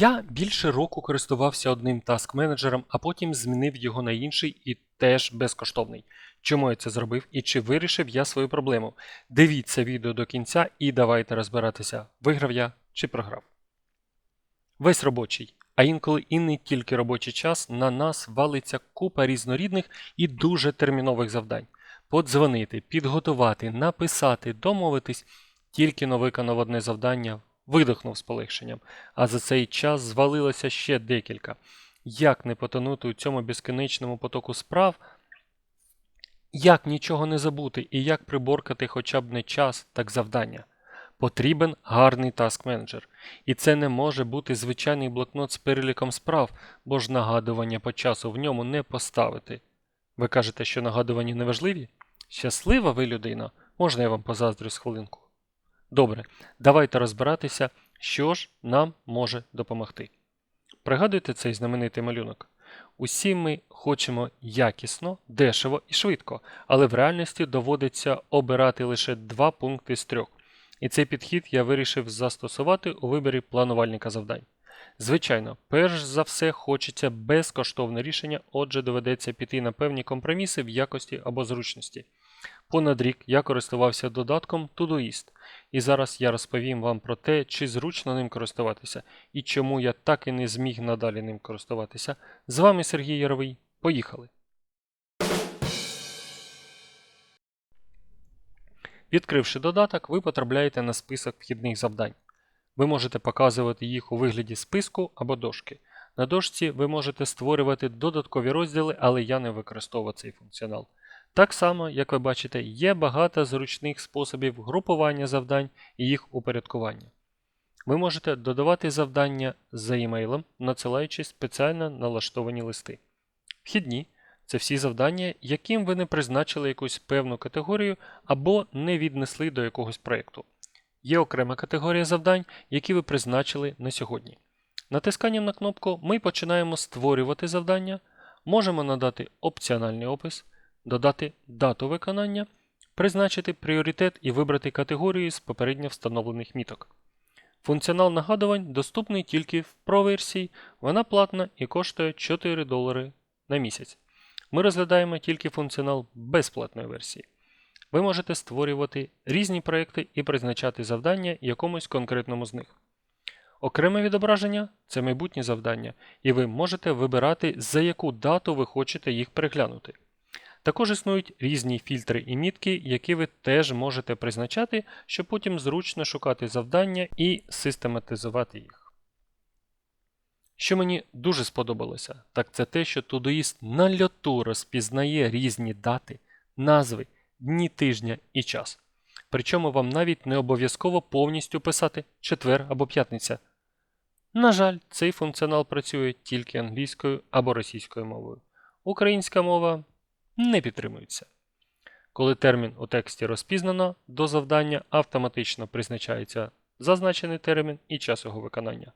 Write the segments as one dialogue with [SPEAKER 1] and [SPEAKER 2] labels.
[SPEAKER 1] Я більше року користувався одним таск-менеджером, а потім змінив його на інший і теж безкоштовний. Чому я це зробив і чи вирішив я свою проблему? Дивіться відео до кінця і давайте розбиратися, виграв я чи програв. Весь робочий, а інколи і не тільки робочий час на нас валиться купа різнорідних і дуже термінових завдань. Подзвонити, підготувати, написати, домовитись, тільки но виконав одне завдання, видихнув з полегшенням, а за цей час звалилося ще декілька. Як не потонути у цьому безкінечному потоку справ? Як нічого не забути і як приборкати хоча б не час, так завдання? Потрібен гарний таск-менеджер. І це не може бути звичайний блокнот з переліком справ, бо ж нагадування по часу в ньому не поставити. Ви кажете, що нагадування не важливі? Щаслива ви людина, можна я вам позаздрю з хвилинку? Добре, давайте розбиратися, що ж нам може допомогти. Пригадуєте цей знаменитий малюнок? Усі ми хочемо якісно, дешево і швидко, але в реальності доводиться обирати лише два пункти з трьох. І цей підхід я вирішив застосувати у виборі планувальника завдань. Звичайно, перш за все хочеться безкоштовне рішення, отже, доведеться піти на певні компроміси в якості або зручності. Понад рік я користувався додатком Todoist, і зараз я розповім вам про те, чи зручно ним користуватися і чому я так і не зміг надалі ним користуватися. З вами Сергій Яровий. Поїхали! Відкривши додаток, ви потрапляєте на список вхідних завдань. Ви можете показувати їх у вигляді списку або дошки. На дошці ви можете створювати додаткові розділи, але я не використовую цей функціонал. Так само, як ви бачите, є багато зручних способів групування завдань і їх упорядкування. Ви можете додавати завдання за емейлом, надсилаючи спеціально налаштовані листи. Вхідні це всі завдання, яким ви не призначили якусь певну категорію або не віднесли до якогось проєкту. Є окрема категорія завдань, які ви призначили на сьогодні. Натисканням на кнопку ми починаємо створювати завдання, можемо надати опціональний опис, додати дату виконання, призначити пріоритет і вибрати категорію з попередньо встановлених міток. Функціонал нагадувань доступний тільки в Pro версії, вона платна і коштує 4 долари на місяць. Ми розглядаємо тільки функціонал безплатної версії. Ви можете створювати різні проекти і призначати завдання якомусь конкретному з них. Окреме відображення це майбутнє завдання, і ви можете вибирати, за яку дату ви хочете їх переглянути. Також існують різні фільтри і мітки, які ви теж можете призначати, щоб потім зручно шукати завдання і систематизувати їх. Що мені дуже сподобалося, так це те, що Todoist на льоту розпізнає різні дати, назви, дні тижня і час. Причому вам навіть не обов'язково повністю писати четвер або п'ятниця. На жаль, цей функціонал працює тільки англійською або російською мовою. Українська мова не підтримується. Коли термін у тексті розпізнано, до завдання автоматично призначається зазначений термін і час його виконання.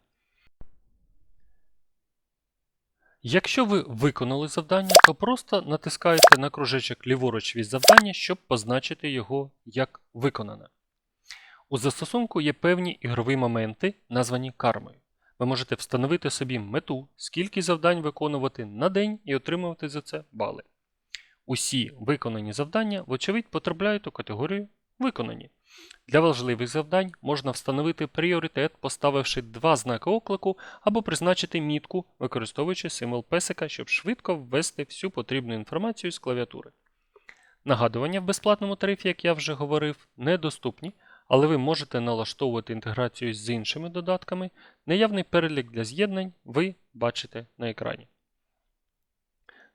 [SPEAKER 1] Якщо ви виконали завдання, то просто натискаєте на кружечок ліворуч від завдання, щоб позначити його як виконане. У застосунку є певні ігрові моменти, названі кармою. Ви можете встановити собі мету, скільки завдань виконувати на день і отримувати за це бали. Усі виконані завдання, вочевидь, потрапляють у категорію Виконані. Для важливих завдань можна встановити пріоритет, поставивши два знаки оклику або призначити мітку, використовуючи символ песика, щоб швидко ввести всю потрібну інформацію з клавіатури. Нагадування в безплатному тарифі, як я вже говорив, недоступні, але ви можете налаштовувати інтеграцію з іншими додатками. Наявний перелік для з'єднань ви бачите на екрані.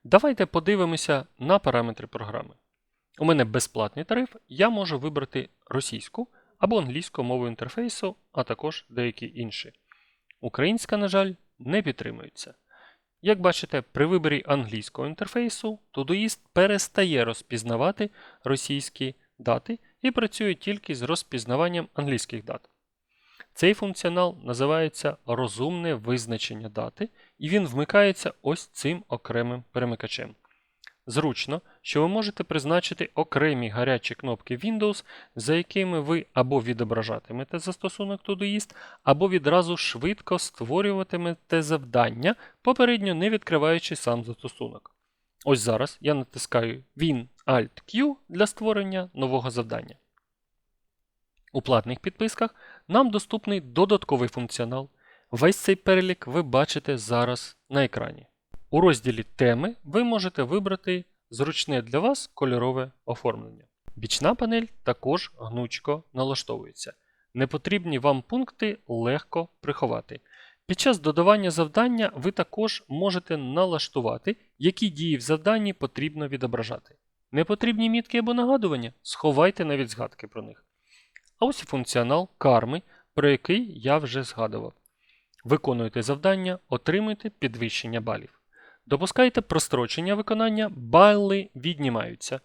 [SPEAKER 1] Давайте подивимося на параметри програми. У мене безплатний тариф, я можу вибрати російську або англійську мову інтерфейсу, а також деякі інші. Українська, на жаль, не підтримується. Як бачите, при виборі англійського інтерфейсу Todoist перестає розпізнавати російські дати і працює тільки з розпізнаванням англійських дат. Цей функціонал називається розумне визначення дати, і він вмикається ось цим окремим перемикачем. Зручно, що ви можете призначити окремі гарячі кнопки Windows, за якими ви або відображатимете застосунок Todoist, або відразу швидко створюватимете завдання, попередньо не відкриваючи сам застосунок. Ось зараз я натискаю Win Alt Q для створення нового завдання. У платних підписках нам доступний додатковий функціонал. Весь цей перелік ви бачите зараз на екрані. У розділі Теми ви можете вибрати зручне для вас кольорове оформлення. Бічна панель також гнучко налаштовується. Непотрібні вам пункти легко приховати. Під час додавання завдання ви також можете налаштувати, які дії в завданні потрібно відображати. Непотрібні мітки або нагадування сховайте навіть згадки про них. А ось і функціонал карми, про який я вже згадував. Виконуєте завдання, отримуєте підвищення балів. Допускаєте прострочення виконання, бали віднімаються.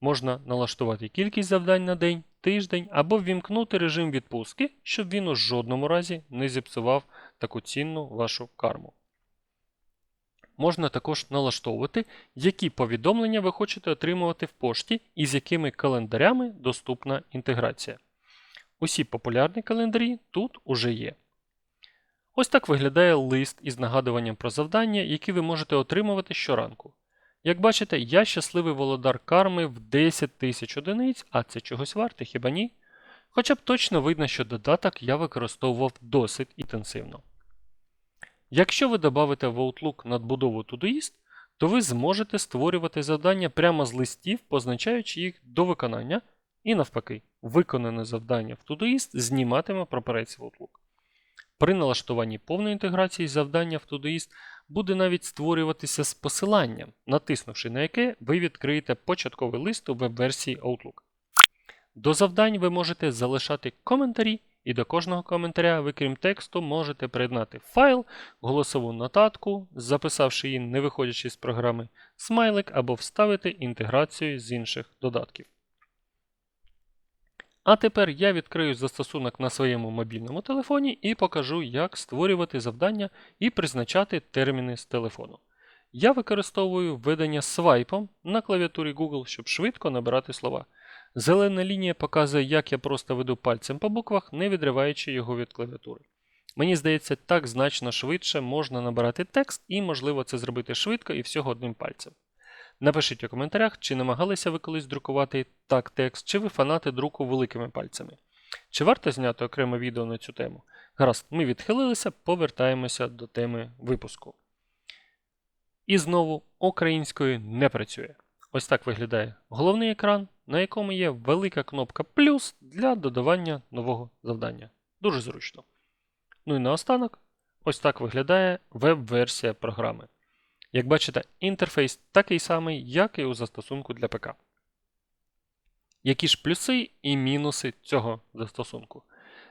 [SPEAKER 1] Можна налаштувати кількість завдань на день, тиждень або ввімкнути режим відпустки, щоб він у жодному разі не зіпсував таку цінну вашу карму. Можна також налаштовувати, які повідомлення ви хочете отримувати в пошті і з якими календарями доступна інтеграція. Усі популярні календарі тут уже є. Ось так виглядає лист із нагадуванням про завдання, які ви можете отримувати щоранку. Як бачите, я щасливий володар карми в 10 тисяч одиниць, а це чогось варте, хіба ні? Хоча б точно видно, що додаток я використовував досить інтенсивно. Якщо ви додавите в Outlook надбудову Todoist, то ви зможете створювати завдання прямо з листів, позначаючи їх до виконання, і навпаки, виконане завдання в Todoist зніматиме прапорець в Outlook. При налаштуванні повної інтеграції завдання в Todoist буде навіть створюватися з посиланням, натиснувши на яке ви відкриєте початковий лист у веб-версії Outlook. До завдань ви можете залишати коментарі, і до кожного коментаря ви, крім тексту, можете приєднати файл, голосову нотатку, записавши її, не виходячи з програми, смайлик або вставити інтеграцію з інших додатків. А тепер я відкрию застосунок на своєму мобільному телефоні і покажу, як створювати завдання і призначати терміни з телефону. Я використовую введення свайпом на клавіатурі Google, щоб швидко набирати слова. Зелена лінія показує, як я просто веду пальцем по буквах, не відриваючи його від клавіатури. Мені здається, так значно швидше можна набирати текст і, можливо, це зробити швидко і всього одним пальцем. Напишіть у коментарях, чи намагалися ви колись друкувати так текст, чи ви фанати друку великими пальцями. Чи варто зняти окреме відео на цю тему? Гаразд, ми відхилилися, повертаємося до теми випуску. І знову українською не працює. Ось так виглядає головний екран, на якому є велика кнопка плюс для додавання нового завдання. Дуже зручно. Ну і наостанок, ось так виглядає веб-версія програми. Як бачите, інтерфейс такий самий, як і у застосунку для ПК. Які ж плюси і мінуси цього застосунку?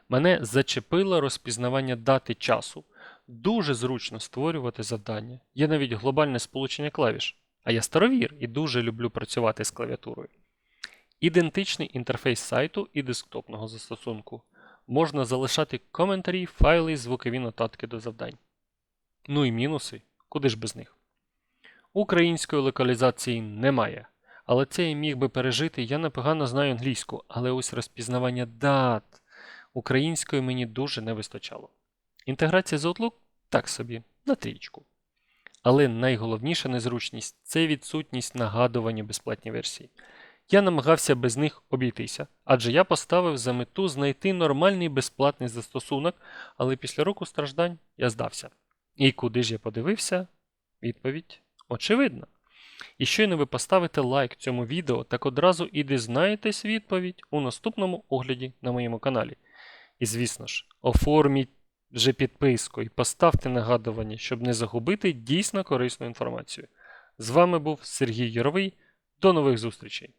[SPEAKER 1] Мене зачепило розпізнавання дати часу. Дуже зручно створювати завдання. Є навіть глобальне сполучення клавіш. А я старовір і дуже люблю працювати з клавіатурою. Ідентичний інтерфейс сайту і десктопного застосунку. Можна залишати коментарі, файли, звукові нотатки до завдань. Ну і мінуси, куди ж без них? Української локалізації немає. Але це я міг би пережити, я непогано знаю англійську, але ось розпізнавання дат української мені дуже не вистачало. Інтеграція з Outlook так собі, на трічку. Але найголовніша незручність це відсутність нагадування безплатній версії. Я намагався без них обійтися, адже я поставив за мету знайти нормальний безплатний застосунок, але після року страждань я здався. І куди ж я подивився? Відповідь очевидна. І щойно ви поставите лайк цьому відео, так одразу і дізнаєтесь відповідь у наступному огляді на моєму каналі. І звісно ж, оформіть вже підписку і поставте нагадування, щоб не загубити дійсно корисну інформацію. З вами був Сергій Яровий. До нових зустрічей!